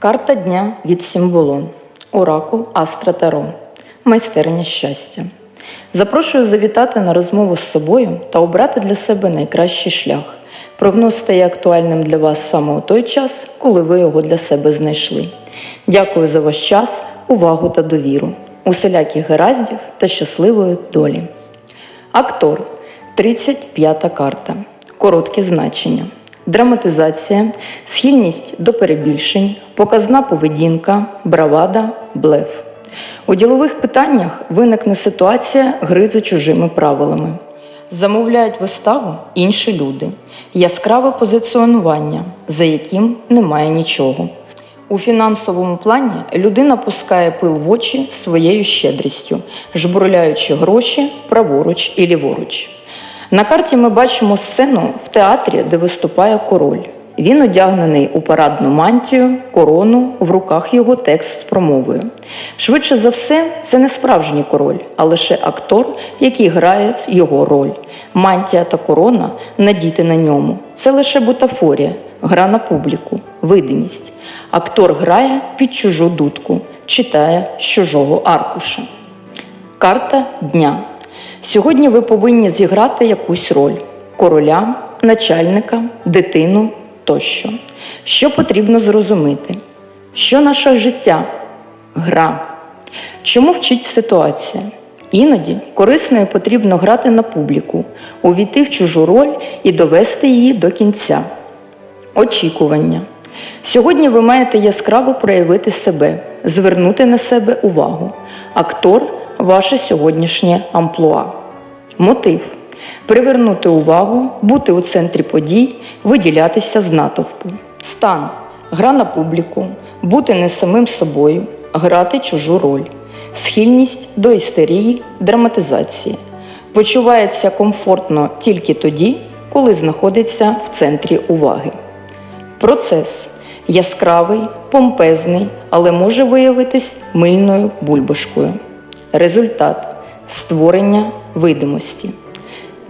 Карта дня від Сімволон. Оракул Астра Таро. Майстерня щастя. Запрошую завітати на розмову з собою та обрати для себе найкращий шлях. Прогноз стає актуальним для вас саме у той час, коли ви його для себе знайшли. Дякую за ваш час, увагу та довіру. Усіляких гараздів та щасливої долі. Актор 35 карта. Коротке значення. Драматизація, схильність до перебільшень, показна поведінка, бравада, блеф. У ділових питаннях виникне ситуація гри за чужими правилами. Замовляють виставу інші люди, яскраве позиціонування, за яким немає нічого. У фінансовому плані людина пускає пил в очі своєю щедрістю, жбурляючи гроші праворуч і ліворуч. На карті ми бачимо сцену в театрі, де виступає король. Він одягнений у парадну мантію, корону, в руках його текст з промовою. Швидше за все, це не справжній король, а лише актор, який грає його роль. Мантія та корона надіти на ньому це лише бутафорія, гра на публіку, видимість. Актор грає під чужу дудку, читає з чужого аркуша. Карта дня. Сьогодні ви повинні зіграти якусь роль короля, начальника, дитину тощо. Що потрібно зрозуміти? Що наше життя? Гра. Чому вчить ситуація? Іноді корисно і потрібно грати на публіку, увійти в чужу роль і довести її до кінця. Очікування. Сьогодні ви маєте яскраво проявити себе, звернути на себе увагу. Актор ваше сьогоднішнє амплуа. Мотив привернути увагу, бути у центрі подій, виділятися з натовпу. Стан гра на публіку, бути не самим собою, грати чужу роль, схильність до істерії, драматизації. Почувається комфортно тільки тоді, коли знаходиться в центрі уваги. Процес. Яскравий, помпезний, але може виявитись мильною бульбашкою. Результат. Створення видимості.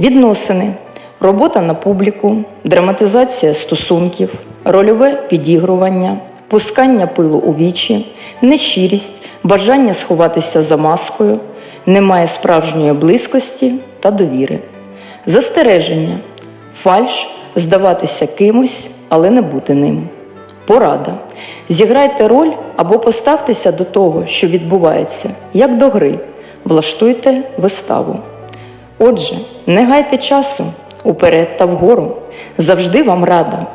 Відносини, робота на публіку, драматизація стосунків, рольове підігрування, пускання пилу у вічі, нещирість, бажання сховатися за маскою, немає справжньої близькості та довіри. Застереження, фальш здаватися кимось, але не бути ним. Порада. Зіграйте роль або поставтеся до того, що відбувається, як до гри. Влаштуйте виставу. Отже, не гайте часу уперед та вгору. Завжди вам рада.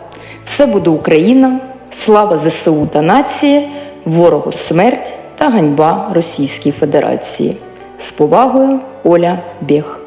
Все буде Україна, слава ЗСУ та нації, ворогу смерть та ганьба Російській Федерації. З повагою Оля Бєх.